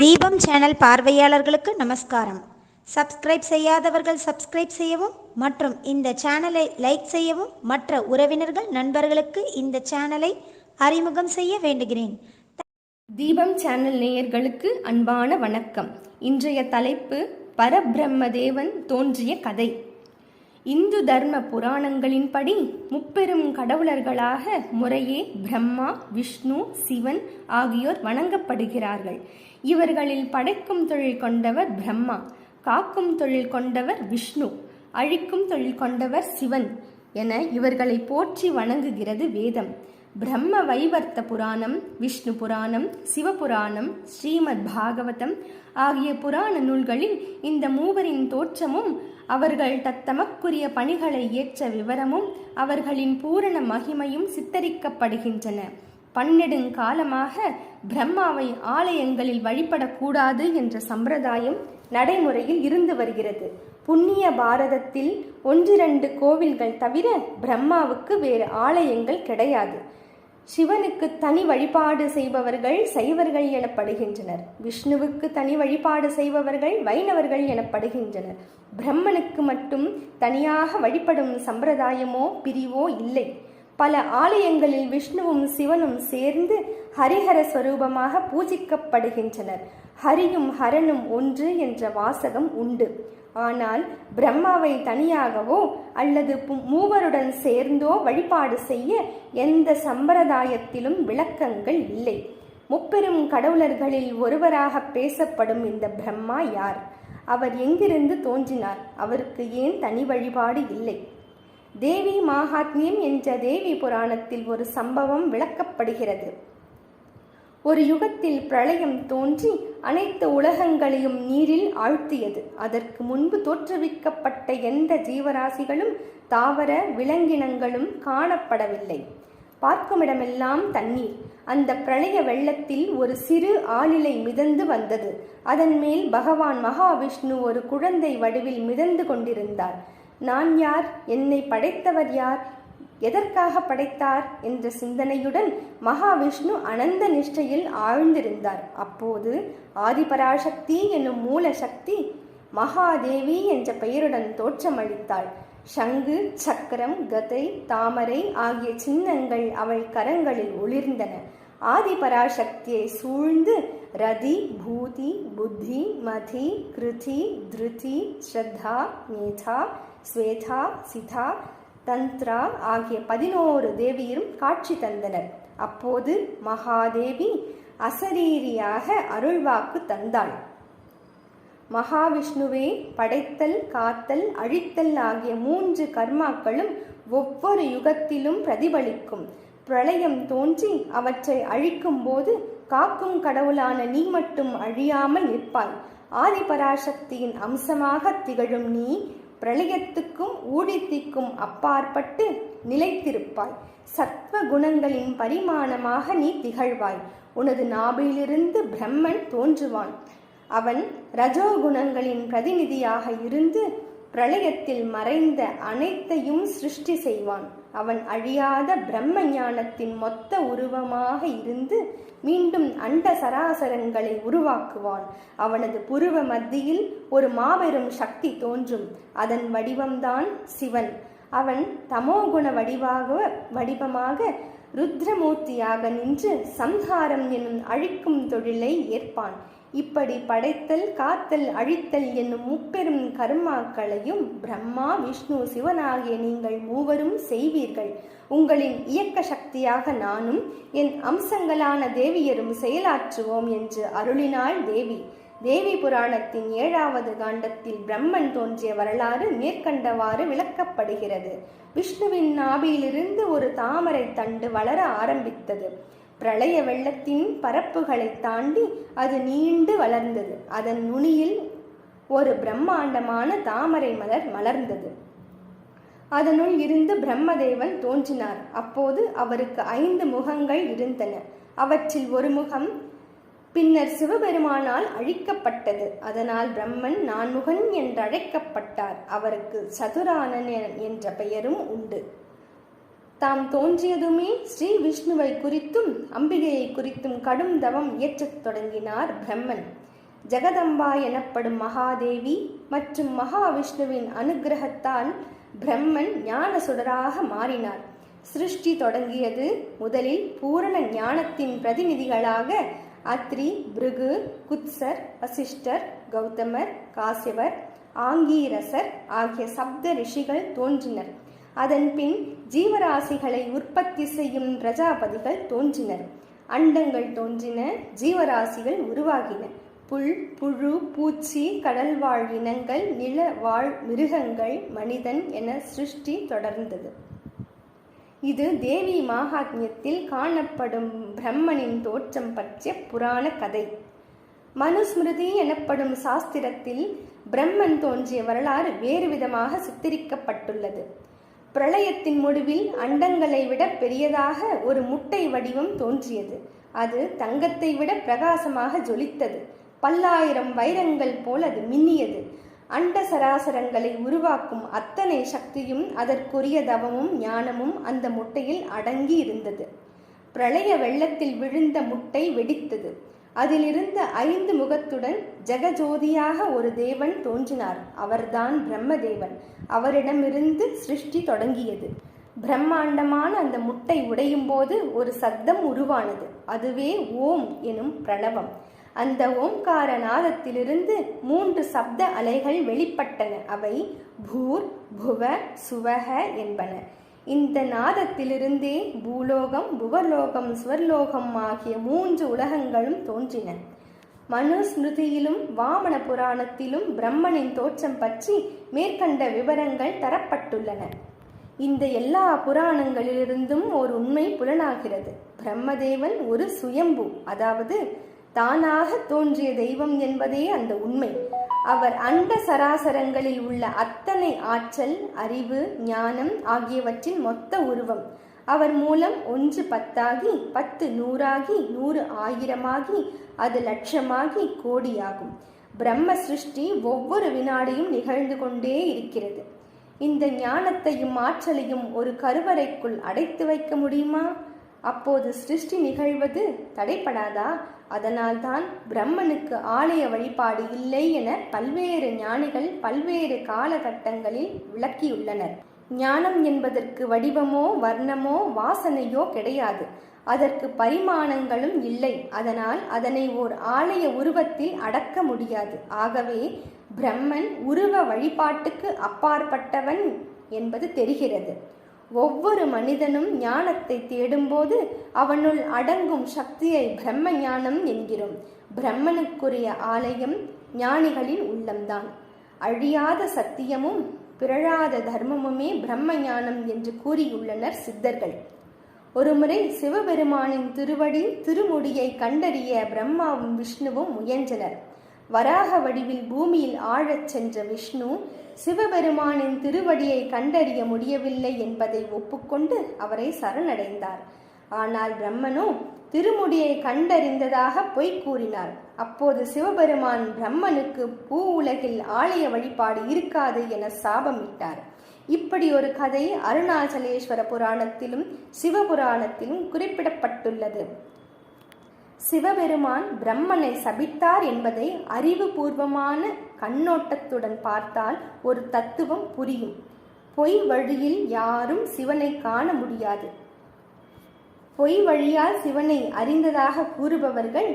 தீபம் சேனல் பார்வையாளர்களுக்கு நமஸ்காரம். சப்ஸ்கிரைப் செய்யாதவர்கள் சப்ஸ்கிரைப் செய்யவும் மற்றும் இந்த சேனலை லைக் செய்யவும் மற்ற உறவினர்கள் நண்பர்களுக்கு இந்த சேனலை அறிமுகம் செய்ய வேண்டுகிறேன். தீபம் சேனல் நேயர்களுக்கு அன்பான வணக்கம். இன்றைய தலைப்பு பரபிரம்மதேவன் தோன்றிய கதை. இந்து தர்ம புராணங்களின்படி முப்பெரும் கடவுளர்களாக முறையே பிரம்மா விஷ்ணு சிவன் ஆகியோர் வணங்கப்படுகிறார்கள். இவர்களில் படைக்கும் தொழில் கொண்டவர் பிரம்மா காக்கும் தொழில் கொண்டவர் விஷ்ணு அழிக்கும் தொழில் கொண்டவர் சிவன் என இவர்களை போற்றி வணங்குகிறது வேதம். பிரம்ம வைவர்த்த புராணம் விஷ்ணு புராணம் சிவபுராணம் ஸ்ரீமத் பாகவதம் ஆகிய புராண நூல்களில் இந்த மூவரின் தோற்றமும் அவர்கள் தத்தமக்குரிய பணிகளை ஏற்ற விவரமும் அவர்களின் பூரண மகிமையும் சித்தரிக்கப்படுகின்றன. பன்னெடுங்காலமாக பிரம்மாவை ஆலயங்களில் வழிபடக்கூடாது என்ற சம்பிரதாயம் நடைமுறையில் இருந்து வருகிறது. புண்ணிய பாரதத்தில் ஒன்றிரண்டு கோவில்கள் தவிர பிரம்மாவுக்கு வேறு ஆலயங்கள் கிடையாது. சிவனுக்கு தனி வழிபாடு செய்பவர்கள் சைவர்கள் எனப்படுகின்றனர். விஷ்ணுவுக்கு தனி வழிபாடு செய்பவர்கள் வைணவர்கள் எனப்படுகின்றனர். பிரம்மனுக்கு மட்டும் தனியாக வழிபடும் சம்பிரதாயமோ பிரிவோ இல்லை. பல ஆலயங்களில் விஷ்ணுவும் சிவனும் சேர்ந்து ஹரிஹர ஸ்வரூபமாக பூஜிக்கப்படுகின்றனர். ஹரியும் ஹரனும் ஒன்று என்ற வாசகம் உண்டு. ஆனால் பிரம்மாவை தனியாகவோ அல்லது மூவருடன் சேர்ந்தோ வழிபாடு செய்ய எந்த சம்பிரதாயத்திலும் விளக்கங்கள் இல்லை. முப்பெரும் கடவுளர்களில் ஒருவராக பேசப்படும் இந்த பிரம்மா யார்? அவர் எங்கிருந்து தோன்றினார்? அவருக்கு ஏன் தனி வழிபாடு இல்லை? தேவி மாகாத்மியம் என்ற தேவி புராணத்தில் ஒரு சம்பவம் விளக்கப்படுகிறது. ஒரு யுகத்தில் பிரளயம் தோன்றி அனைத்து உலகங்களையும் நீரில் ஆழ்த்தியது. அதற்கு முன்பு தோற்றுவிக்கப்பட்ட எந்த ஜீவராசிகளும் தாவர விலங்கினங்களும் காணப்படவில்லை. பார்க்குமிடமெல்லாம் தண்ணீர். அந்த பிரளய வெள்ளத்தில் ஒரு சிறு ஆளிலை மிதந்து வந்தது. அதன் மேல் பகவான் மகாவிஷ்ணு ஒரு குழந்தை வடிவில் மிதந்து கொண்டிருந்தார். நான் யார்? என்னை படைத்தவர் யார்? எதற்காக படைத்தார்? என்ற சிந்தனையுடன் மகாவிஷ்ணு அனந்த நிஷ்டையில் ஆழ்ந்திருந்தார். அப்போது ஆதிபராசக்தி என்னும் மூல சக்தி மகாதேவி என்ற பெயருடன் தோற்றமளித்தாள். சங்கு சக்கரம் கதை தாமரை ஆகிய சின்னங்கள் அவள் கரங்களில் ஒளிர்ந்தன. ஆதிபராசக்தியை சூழ்ந்து ரதி பூதி புத்தி மதி கிருதி திருதி ஸ்ரத்தா மேதா ஸ்வேதா சிதா தந்த்ரா ஆகிய பதினோரு தேவியரும் காட்சி தந்தனர். அப்போது மகாதேவி அசரீரியாக அருள்வாக்கு தந்தாள். மகாவிஷ்ணுவே படைத்தல் காத்தல் அழித்தல் ஆகிய மூன்று கர்மாக்களும் ஒவ்வொரு யுகத்திலும் பிரதிபலிக்கும். பிரளயம் தோன்றி அவற்றை அழிக்கும் போது காக்கும் கடவுளான நீ மட்டும் அழியாமல் நிற்பாய். ஆதிபராசக்தியின் அம்சமாக திகழும் நீ பிரளயத்துக்கும் ஊழித்திக்கும் அப்பாற்பட்டு நிலைத்திருப்பாய். சத்வ குணங்களின் பரிமாணமாக நீ திகழ்வாய். உனது நாபிலிருந்து பிரம்மன் தோன்றுவான். அவன் ரஜோகுணங்களின் பிரதிநிதியாக இருந்து பிரளயத்தில் மறைந்த அனைத்தையும் சிருஷ்டி செய்வான். அவன் அழியாத பிரம்ம ஞானத்தின் மொத்த உருவமாக இருந்து மீண்டும் அண்ட சராசரங்களை உருவாக்குவான். அவனது புருவ மத்தியில் ஒரு மாபெரும் சக்தி தோன்றும். அதன் வடிவம்தான் சிவன். அவன் தமோகுண வடிவாக வடிவமாக ருத்ரமூர்த்தியாக நின்று சம்ஹாரம் என்னும் அழிக்கும் தொழிலை ஏற்பான். இப்படி படைத்தல் காத்தல் அழித்தல் என்னும் முப்பெரும் கர்மாக்களையும் பிரம்மா விஷ்ணு சிவனாகிய நீங்கள் மூவரும் செய்வீர்கள். உங்களின் இயக்க சக்தியாக நானும் என் அம்சங்களான தேவியரும் செயலாற்றுவோம் என்று அருளினாள் தேவி. தேவி புராணத்தின் ஏழாவது காண்டத்தில் பிரம்மன் தோன்றிய வரலாறு மேற்கண்டவாறு விளக்கப்படுகிறது. விஷ்ணுவின் நாபியிலிருந்து ஒரு தாமரை தண்டு வளர ஆரம்பித்தது. பிரளய வெள்ளத்தின் பரப்புகளை தாண்டி அது நீண்டு வளர்ந்தது. அதன் நுனியில் ஒரு பிரம்மாண்டமான தாமரை மலர் மலர்ந்தது. அதனுள் இருந்து பிரம்மதேவன் தோன்றினார். அப்போது அவருக்கு ஐந்து முகங்கள் இருந்தன. அவற்றில் ஒரு முகம் பின்னர் சிவபெருமானால் அழிக்கப்பட்டது. அதனால் பிரம்மன் நான்முகன் என்றழைக்கப்பட்டார். அவருக்கு சதுரானன் என்ற பெயரும் உண்டு. தாம் தோன்றியதுமே ஸ்ரீ விஷ்ணுவை குறித்தும் அம்பிகையை குறித்தும் கடும் தவம் இயற்றத் தொடங்கினார் பிரம்மன். ஜெகதம்பா எனப்படும் மகாதேவி மற்றும் மகாவிஷ்ணுவின் அனுக்கிரகத்தால் பிரம்மன் ஞான சுடராக மாறினார். சிருஷ்டி தொடங்கியது முதலில் பூரண ஞானத்தின் பிரதிநிதிகளாக அத்ரி பிருகு குத்சர் வசிஷ்டர் கௌதமர் காசிவர் ஆங்கீரசர் ஆகிய சப்த ரிஷிகள் தோன்றினர். அதன் பின் ஜீவராசிகளை உற்பத்தி செய்யும் பிரஜாபதிகள் தோன்றினர். அண்டங்கள் தோன்றின ஜீவராசிகள் உருவாகின. புல் புழு பூச்சி கடல்வாழ் இனங்கள் நில வாழ் மிருகங்கள் மனிதன் என சிருஷ்டி தொடர்ந்தது. இது தேவி மாகாத்மியத்தில் காணப்படும் பிரம்மனின் தோற்றம் பற்றிய புராண கதை. மனுஸ்மிருதி எனப்படும் சாஸ்திரத்தில் பிரம்மன் தோன்றிய வரலாறு வேறு விதமாக சித்தரிக்கப்பட்டுள்ளது. பிரளயத்தின் முடிவில் அண்டங்களை விட பெரியதாக ஒரு முட்டை வடிவம் தோன்றியது. அது தங்கத்தை விட பிரகாசமாக ஜொலித்தது. பல்லாயிரம் வைரங்கள் போல் அது மின்னியது. அண்ட சராசரங்களை உருவாக்கும் அத்தனை சக்தியும் அதற்குரிய தவமும் ஞானமும் அந்த முட்டையில் அடங்கி இருந்தது பிரளய வெள்ளத்தில் விழுந்த முட்டை வெடித்தது. அதிலிருந்த ஐந்து முகத்துடன் ஜெகஜோதியாக ஒரு தேவன் தோன்றினார். அவர்தான் பிரம்மதேவன். அவரிடமிருந்து சிருஷ்டி தொடங்கியது. பிரம்மாண்டமான அந்த முட்டை உடையும் போது ஒரு சத்தம் உருவானது. அதுவே ஓம் எனும் பிரணவம். அந்த ஓம்கார நாதத்திலிருந்து மூன்று சப்த அலைகள் வெளிப்பட்டன. அவை பூர் புவ சுவக என்பன. இந்த நாதத்திலிருந்தே பூலோகம் புவலோகம் சுவர்லோகம் ஆகிய மூன்று உலகங்களும் தோன்றின. மனுஸ்மிருதியிலும் வாமன புராணத்திலும் பிரம்மனின் தோற்றம் பற்றி மேற்கண்ட விவரங்கள் தரப்பட்டுள்ளன. இந்த எல்லா புராணங்களிலிருந்தும் ஒரு உண்மை புலனாகிறது. பிரம்மதேவன் ஒரு சுயம்பு அதாவது தானாக தோன்றிய தெய்வம் என்பதே அந்த உண்மை. அவர் அண்ட சராசரங்களில் உள்ள அத்தனை ஆற்றல் அறிவு ஞானம் ஆகியவற்றின் மொத்த உருவம். அவர் மூலம் ஒன்று பத்தாகி பத்து நூறாகி நூறு ஆயிரமாகி அது லட்சமாகி கோடியாகும். பிரம்ம சிருஷ்டி ஒவ்வொரு வினாடியும் நிகழ்ந்து கொண்டே இருக்கிறது. இந்த ஞானத்தையும் ஆற்றலையும் ஒரு கருவறைக்குள் அடைத்து வைக்க முடியுமா? அப்போது சிருஷ்டி நிகழ்வது தடைப்படாதா அதனால்தான் பிரம்மனுக்கு ஆலய வழிபாடு இல்லை என பல்வேறு ஞானிகள் பல்வேறு காலகட்டங்களில் விளக்கியுள்ளனர். ஞானம் என்பதற்கு வடிவமோ வர்ணமோ வாசனையோ கிடையாது. அதற்கு பரிமாணங்களும் இல்லை. அதனால் அதனை ஓர் ஆலய உருவத்தில் அடக்க முடியாது. ஆகவே பிரம்மன் உருவ வழிபாட்டுக்கு அப்பாற்பட்டவன் என்பது தெரிகிறது. ஒவ்வொரு மனிதனும் ஞானத்தை தேடும்போது அவனுள் அடங்கும் சக்தியை பிரம்ம ஞானம் என்கிறோம். பிரம்மனுக்குரிய ஆலயம் ஞானிகளின் உள்ளம்தான். அழியாத சத்தியமும் பிறழாத தர்மமுமே பிரம்ம ஞானம் என்று கூறியுள்ளனர் சித்தர்கள். ஒருமுறை சிவபெருமானின் திருவடி திருமுடியை கண்டறிய பிரம்மாவும் விஷ்ணுவும் முயன்றனர். வராக வடிவில் பூமியில் ஆழச் சென்ற விஷ்ணு சிவபெருமானின் திருவடியை கண்டறிய முடியவில்லை என்பதை ஒப்புக்கொண்டு அவரை சரணடைந்தார். ஆனால் பிரம்மனோ திருமுடியை கண்டறிந்ததாக பொய் கூறினார். அப்போது சிவபெருமான் பிரம்மனுக்கு பூ உலகில் ஆலய வழிபாடு இருக்காது என சாபமிட்டார். இப்படி ஒரு கதை அருணாச்சலேஸ்வர புராணத்திலும் சிவபுராணத்திலும் குறிப்பிடப்பட்டுள்ளது. சிவபெருமான் பிரம்மனை சபித்தார் என்பதை அறிவுபூர்வமான கண்ணோட்டத்துடன் பார்த்தால் ஒரு தத்துவம் புரியும். பொய் வழியில் யாரும் சிவனை காண முடியாது. பொய் வழியால் சிவனை அறிந்ததாக கூறுபவர்கள்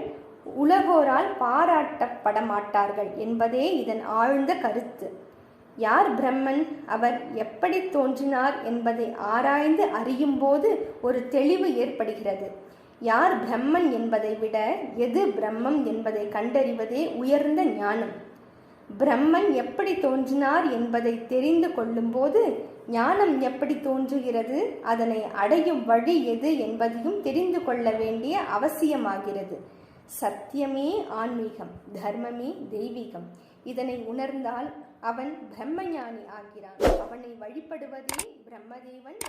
உலகோரால் பாராட்டப்பட மாட்டார்கள் என்பதே இதன் ஆழ்ந்த கருத்து. யார் பிரம்மன்? அவர் எப்படி தோன்றினார் என்பதை ஆராய்ந்து அறியும்போது ஒரு தெளிவு ஏற்படுகிறது. யார் பிரம்மன் என்பதை விட எது பிரம்மம் என்பதை கண்டறிவதே உயர்ந்த ஞானம். பிரம்மன் எப்படி தோன்றினார் என்பதை தெரிந்து கொள்ளும்போது ஞானம் எப்படி தோன்றுகிறது அதனை அடையும் வழி எது என்பதையும் தெரிந்து கொள்ள வேண்டிய அவசியமாகிறது. சத்தியமே ஆன்மீகம் தர்மமே தெய்வீகம். இதனை உணர்ந்தால் அவன் பிரம்மஞானி ஆகிறான். அவனை வழிபடுவதே பிரம்மதேவன்.